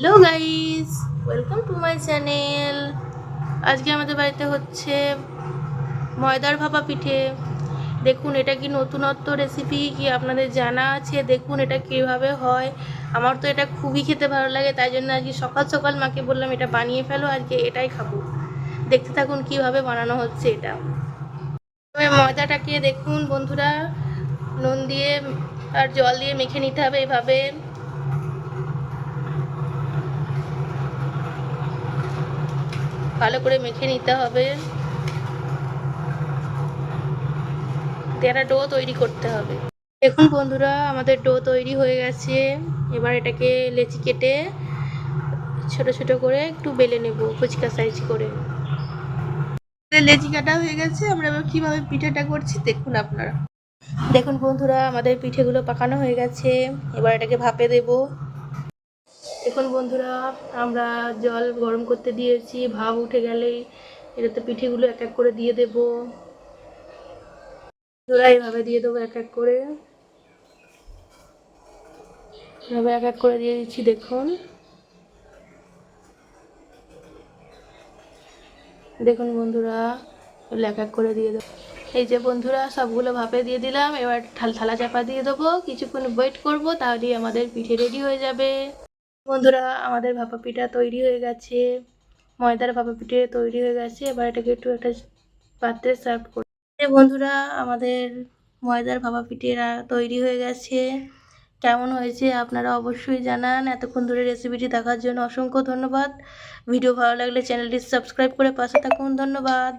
Hello guys welcome to my channel আজকে আমাদের বাড়িতে হচ্ছে ময়দার ভাপা পিঠে। দেখুন, এটা কি নতুনত্ব রেসিপি কি আপনাদের জানা আছে? দেখুন, এটা কীভাবে হয়। আমার তো এটা খুবই খেতে ভালো লাগে, তাই জন্য আজকে সকাল সকাল মাকে বললাম, এটা বানিয়ে ফেলো, আজকে এটাই খাব। দেখতে থাকুন, কীভাবে বানানো হচ্ছে এটা। ময়দাটাকে দেখুন, বন্ধুরা, নুন দিয়ে আর জল দিয়ে মেখে নিতে হবে এভাবে। ভালো করে মেখে নিতে হবে। একটা ডো তৈরি করতে হবে। দেখুন বন্ধুরা, আমাদের ডো তৈরি হয়ে গেছে। এবার এটাকে লেচি কেটে ছোট ছোট করে একটু বেলে নেব, ফুচকা সাইজ করে। লেচি কাটা হয়ে গেছে। আমরা এবার কীভাবে পিঠেটা করছি দেখুন আপনারা। দেখুন বন্ধুরা, আমাদের পিঠেগুলো পাকানো হয়ে গেছে। এবার এটাকে ভাপে দেবো। দেখুন বন্ধুরা, আমরা জল গরম করতে দিয়েছি ভাপ উঠে গেলেই এটাতে পিঠেগুলো এক এক করে দিয়ে দেব। এইভাবে দিয়ে দেবো এক এক করে। এভাবে এক এক করে দিয়ে দিচ্ছি, দেখুন। দেখুন বন্ধুরা এক এক করে দিয়ে দেবো। এই যে বন্ধুরা, সবগুলো ভাপে দিয়ে দিলাম, এবার থালা চাপা দিয়ে দেবো। কিছুক্ষণ ওয়েট করব, তাহলেই আমাদের পিঠে রেডি হয়ে যাবে। বন্ধুরা, আমাদের ভাপা পিঠা তৈরি হয়ে গেছে। ময়দার ভাপা পিঠে তৈরি হয়ে গেছে। এবার এটাকে একটু একটা পাত্রে সার্ভ করি। বন্ধুরা, আমাদের ময়দার ভাপা পিঠেরা তৈরি হয়ে গেছে। কেমন হয়েছে আপনারা অবশ্যই জানান। এতক্ষণ ধরে রেসিপিটি দেখার জন্য অসংখ্য ধন্যবাদ। ভিডিও ভালো লাগলে চ্যানেলটি সাবস্ক্রাইব করে পাশে থাকুন। ধন্যবাদ।